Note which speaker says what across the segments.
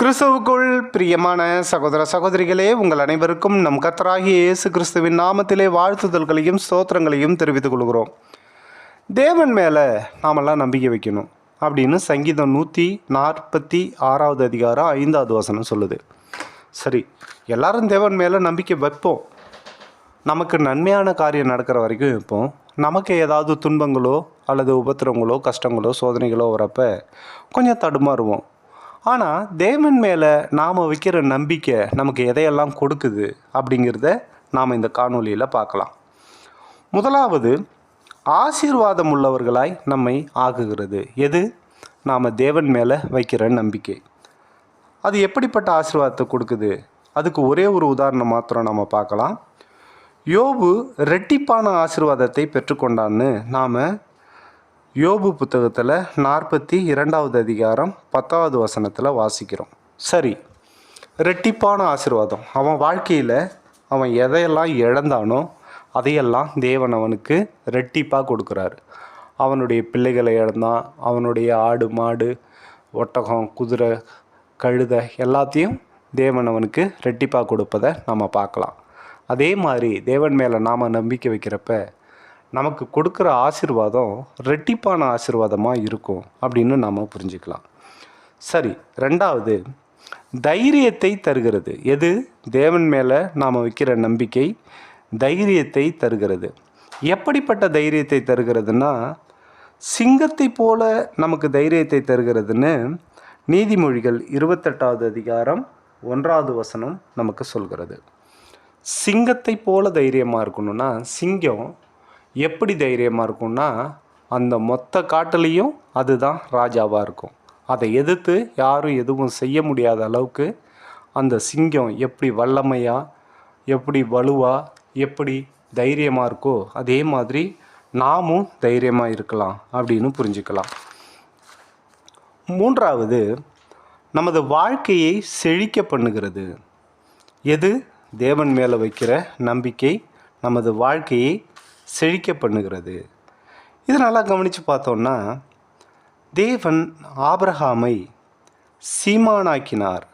Speaker 1: கிறிஸ்துவுக்குள் பிரியமான சகோதர சகோதரிகளே உங்கள் அனைவருக்கும் நம் கத்தராகிய இயேசு கிறிஸ்துவின் நாமத்திலே வாழ்த்துதல்களையும் ஸ்தோத்திரங்களையும் தெரிவித்துக் கொள்கிறோம். தேவன் மேலே நாமெல்லாம் நம்பிக்கை வைக்கணும் அப்படின்னு சங்கீதம் நூற்றி நாற்பத்தி ஆறாவது அதிகாரம் ஐந்தாவது வசனம் சொல்லுது. சரி எல்லாரும் தேவன் மேலே நம்பிக்கை வைப்போம். நமக்கு நன்மையான காரியம் நடக்கிற வரைக்கும் வைப்போம் நமக்கு ஏதாவது துன்பங்களோ அல்லது உபத்திரங்களோ கஷ்டங்களோ சோதனைகளோ வரப்போ கொஞ்சம் தடுமாறுவோம். ஆனால் தேவன் மேலே நாம் வைக்கிற நம்பிக்கை நமக்கு எதையெல்லாம் கொடுக்குது அப்படிங்கிறத நாம் இந்த காணொளியில் பார்க்கலாம். முதலாவது ஆசீர்வாதம் உள்ளவர்களாய் நம்மை ஆக்குகிறது. எது? நாம் தேவன் மேலே வைக்கிற நம்பிக்கை. அது எப்படிப்பட்ட ஆசீர்வாதத்தை கொடுக்குது? அதுக்கு ஒரே ஒரு உதாரணம் மாத்திரம் நம்ம பார்க்கலாம். யோபு ரெட்டிப்பான ஆசீர்வாதத்தை பெற்றுக்கொண்டான்னு நாம் யோபு புத்தகத்தில் நாற்பத்தி இரண்டாவது அதிகாரம் பத்தாவது வசனத்தில் வாசிக்கிறோம். சரி ரெட்டிப்பான ஆசீர்வாதம். அவன் வாழ்க்கையில் அவன் எதையெல்லாம் இழந்தானோ அதையெல்லாம் தேவன் அவனுக்கு ரெட்டிப்பாக கொடுக்குறாரு. அவனுடைய பிள்ளைகளை இழந்தான் அவனுடைய ஆடு மாடு ஒட்டகம் குதிரை கழுதை எல்லாத்தையும் தேவன் அவனுக்கு ரெட்டிப்பாக கொடுப்பதை நம்ம பார்க்கலாம். அதே மாதிரி தேவன் மேலே நாம் நம்பிக்கை வைக்கிறப்ப நமக்கு கொடுக்குற ஆசிர்வாதம் ரெட்டிப்பான ஆசீர்வாதமாக இருக்கும் அப்படின்னு நாம் புரிஞ்சுக்கலாம். சரி ரெண்டாவது தைரியத்தை தருகிறது. எது? தேவன் மேலே நாம் வைக்கிற நம்பிக்கை தைரியத்தை தருகிறது. எப்படிப்பட்ட தைரியத்தை தருகிறதுனா சிங்கத்தை போல நமக்கு தைரியத்தை தருகிறதுன்னு நீதிமொழிகள் இருபத்தெட்டாவது அதிகாரம் ஒன்றாவது வசனம் நமக்கு சொல்கிறது. சிங்கத்தை போல தைரியமாக இருக்கணும்னா சிங்கம் எப்படி தைரியமாக இருக்கும்னா அந்த மொத்த காட்டுலேயும் அதுதான் ராஜாவாக இருக்கும். அதை எதிர்த்து யாரும் எதுவும் செய்ய முடியாத அளவுக்கு அந்த சிங்கம் எப்படி வல்லமையாக எப்படி வலுவாக எப்படி தைரியமாக இருக்கோ அதே மாதிரி நாமும் தைரியமாக இருக்கலாம் அப்படின்னு புரிஞ்சுக்கலாம். மூன்றாவது நமது வாழ்க்கையை செழிக்க பண்ணுகிறது. எது? தேவன் மேலே வைக்கிற நம்பிக்கை நமது வாழ்க்கையை செழிக்க பண்ணுகிறது இது நல்லா கவனித்து பார்த்தோன்னா தேவன் ஆபிரஹாமை சீமானாக்கினார்.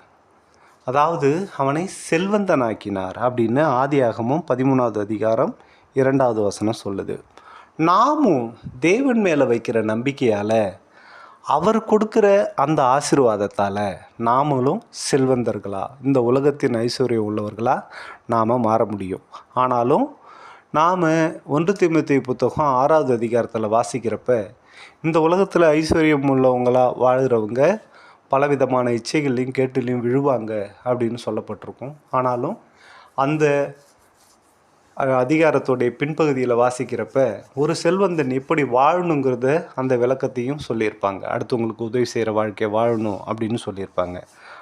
Speaker 1: அதாவது அவனை செல்வந்தனாக்கினார் அப்படின்னு ஆதியாகமும் பதிமூணாவது அதிகாரம் இரண்டாவது வசனம் சொல்லுது. நாமும் தேவன் மேலே வைக்கிற நம்பிக்கையால் அவர் கொடுக்குற அந்த ஆசீர்வாதத்தால் நாமளும் செல்வந்தர்களாக இந்த உலகத்தின் ஐஸ்வர்யம் உள்ளவர்களாக நாம் மாற முடியும். ஆனாலும் நாம் ஒன்று திமுத்தி புத்தகம் ஆறாவது அதிகாரத்தில் வாசிக்கிறப்ப இந்த உலகத்தில் ஐஸ்வர்யம் உள்ளவங்களாக வாழ்கிறவங்க பலவிதமான இச்சைகள்லையும் கேட்டுலையும் விழுவாங்க அப்படின்னு சொல்லப்பட்டிருக்கும். ஆனாலும் அந்த அதிகாரத்துடைய பின்பகுதியில் வாசிக்கிறப்ப ஒரு செல்வந்தன் எப்படி வாழணுங்கிறத அந்த விளக்கத்தையும் சொல்லியிருப்பாங்க. அடுத்தவங்களுக்கு உதவி செய்கிற வாழ்க்கையை வாழணும் அப்படின்னு சொல்லியிருப்பாங்க.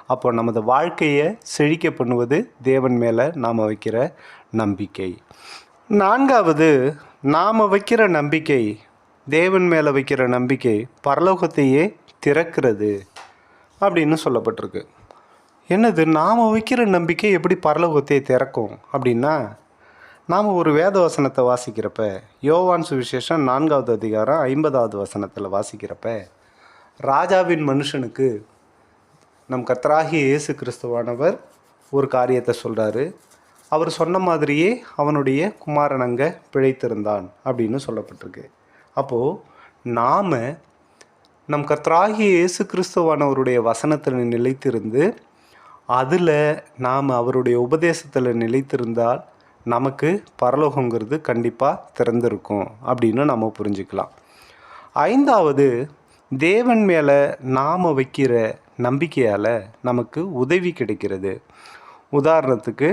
Speaker 1: அப்போ நமது வாழ்க்கையை செழிக்க பண்ணுவது தேவன் மேலே நாம் வைக்கிற நம்பிக்கை. நான்காவது நாம் வைக்கிற நம்பிக்கை தேவன் மேலே வைக்கிற நம்பிக்கை பரலோகத்தையே திறக்கிறது அப்படின்னு சொல்லப்பட்டிருக்கு. என்னது நாம் வைக்கிற நம்பிக்கை எப்படி பரலோகத்தை திறக்கும் அப்படின்னா நாம் ஒரு வேத வசனத்தை வாசிக்கிறப்ப யோவான் சுவிசேஷம் நான்காவது அதிகாரம் ஐம்பதாவது வசனத்தில் வாசிக்கிறப்ப ராஜாவின் மனுஷனுக்கு நம் கத்ராகி இயேசு கிறிஸ்துவானவர் ஒரு காரியத்தை சொல்கிறாரு அவர் சொன்ன மாதிரியே அவனுடைய குமாரன் அங்கே பிழைத்திருந்தான் அப்படின்னு சொல்லப்பட்டிருக்கு. அப்போது நாம் நம் கத்ராகி இயேசு கிறிஸ்துவானவருடைய வசனத்தில் நிலைத்திருந்து அதில் நாம் அவருடைய உபதேசத்தில் நிலைத்திருந்தால் நமக்கு பரலோகங்கிறது கண்டிப்பாக திறந்திருக்கும் அப்படின்னு நம்ம புரிஞ்சுக்கலாம். ஐந்தாவது தேவன் மேலே நாம் வைக்கிற நம்பிக்கையால் நமக்கு உதவி கிடைக்கிறது. உதாரணத்துக்கு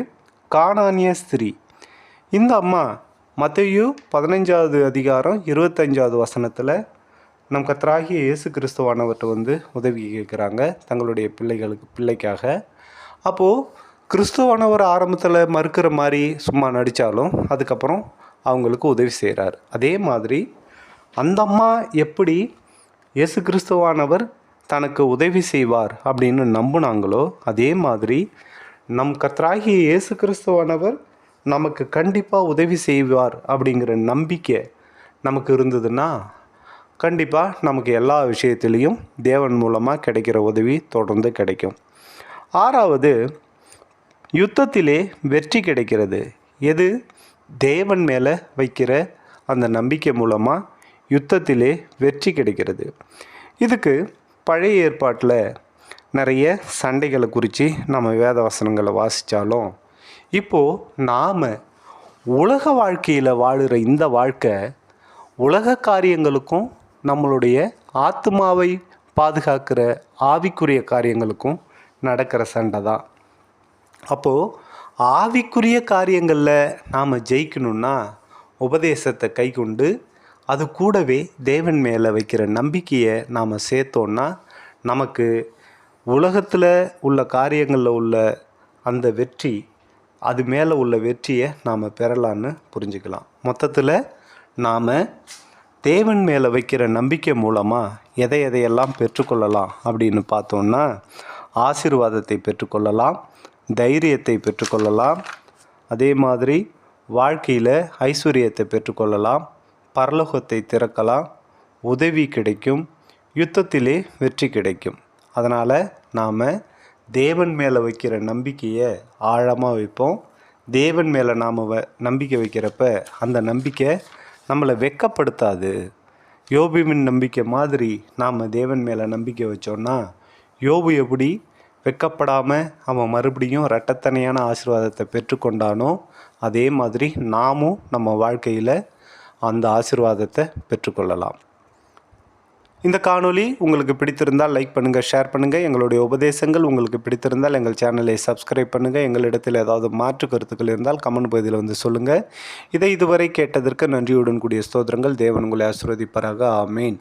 Speaker 1: காணானிய ஸ்திரீ. இந்த அம்மா மத்தையு பதினஞ்சாவது அதிகாரம் இருபத்தஞ்சாவது வசனத்தில் நம் கத்தராகிய இயேசு கிறிஸ்துவானவர்கிட்ட வந்து உதவி கேட்குறாங்க. தங்களுடைய பிள்ளைகளுக்கு பிள்ளைக்காக. அப்போது கிறிஸ்துவானவர் ஆரம்பத்தில் மறுக்கிற மாதிரி சும்மா நடித்தாலும் அதுக்கப்புறம் அவங்களுக்கு உதவி செய்கிறார் அதே மாதிரி அந்த அம்மா எப்படி இயேசு கிறிஸ்துவானவர் தனக்கு உதவி செய்வார் அப்படின்னு நம்புனாங்களோ அதே மாதிரி நம் கர்த்தராகிய இயேசு கிறிஸ்துவானவர் நமக்கு கண்டிப்பாக உதவி செய்வார் அப்படிங்கிற நம்பிக்கை நமக்கு இருந்ததுன்னா கண்டிப்பாக நமக்கு எல்லா விஷயத்திலையும் தேவன் மூலமாக கிடைக்கிற உதவி தொடர்ந்து கிடைக்கும். ஆறாவது யுத்தத்திலே வெற்றி கிடைக்கிறது. எது? தேவன் மேலே வைக்கிற அந்த நம்பிக்கை மூலமாக யுத்தத்திலே வெற்றி கிடைக்கிறது. இதுக்கு பழைய ஏற்பாட்டில் நிறைய சண்டைகளை குறித்து நம்ம வேத வசனங்களை வாசித்தாலும் இப்போது நாம் உலக வாழ்க்கையில் வாழுகிற இந்த வாழ்க்கை உலக காரியங்களுக்கும் நம்மளுடைய ஆத்மாவை பாதுகாக்கிற ஆவிக்குரிய காரியங்களுக்கும் நடக்கிற சண்டை தான். அப்போது ஆவிக்குரிய காரியங்களில் நாம் ஜெயிக்கணும்னா உபதேசத்தை கைக்கொண்டு அது கூடவே தேவன் மேலே வைக்கிற நம்பிக்கையை நாம் சேர்த்தோன்னா நமக்கு உலகத்தில் உள்ள காரியங்களில் உள்ள அந்த வெற்றி அது மேலே உள்ள வெற்றியை நாம் பெறலான்னு புரிஞ்சுக்கலாம். மொத்தத்தில் நாம் தேவன் மேலே வைக்கிற நம்பிக்கை மூலமாக எதை எதையெல்லாம் பெற்றுக்கொள்ளலாம் அப்படின்னு பார்த்தோன்னா ஆசீர்வாதத்தை பெற்றுக்கொள்ளலாம் தைரியத்தை பெற்றுக்கொள்ளலாம் அதே மாதிரி வாழ்க்கையில் ஐஸ்வர்யத்தை பெற்றுக்கொள்ளலாம் பரலோகத்தை திறக்கலாம் உதவி கிடைக்கும் யுத்தத்திலே வெற்றி கிடைக்கும். அதனால் நாம் தேவன் மேலே வைக்கிற நம்பிக்கையை ஆழமாக வைப்போம். தேவன் மேலே நாம் வ நம்பிக்கை வைக்கிறப்ப அந்த நம்பிக்கை நம்மளை வெட்கப்படுத்தாது யோபுவின் நம்பிக்கை மாதிரி நாம் தேவன் மேலே நம்பிக்கை வச்சோன்னா யோபு எப்படி வெட்கப்படாமல் அவன் மறுபடியும் இரட்டத்தனையான ஆசீர்வாதத்தை பெற்றுக்கொண்டானோ அதே மாதிரி நாமும் நம்ம வாழ்க்கையில் அந்த ஆசீர்வாதத்தை பெற்றுக்கொள்ளலாம். இந்த காணொலி உங்களுக்கு பிடித்திருந்தால் லைக் பண்ணுங்கள் ஷேர் பண்ணுங்கள் எங்களுடைய உபதேசங்கள் உங்களுக்கு பிடித்திருந்தால் எங்கள் சேனலை சப்ஸ்கிரைப் பண்ணுங்கள் எங்களிடத்தில் ஏதாவது மாற்று கருத்துக்கள் இருந்தால் கமெண்ட் பகுதியில் வந்து சொல்லுங்கள் இதை இதுவரை கேட்டதற்கு நன்றியுடன் கூடிய ஸ்தோத்திரங்கள். தேவன் உங்களை ஆசீர்வதிப்பாராக. ஆமேன்.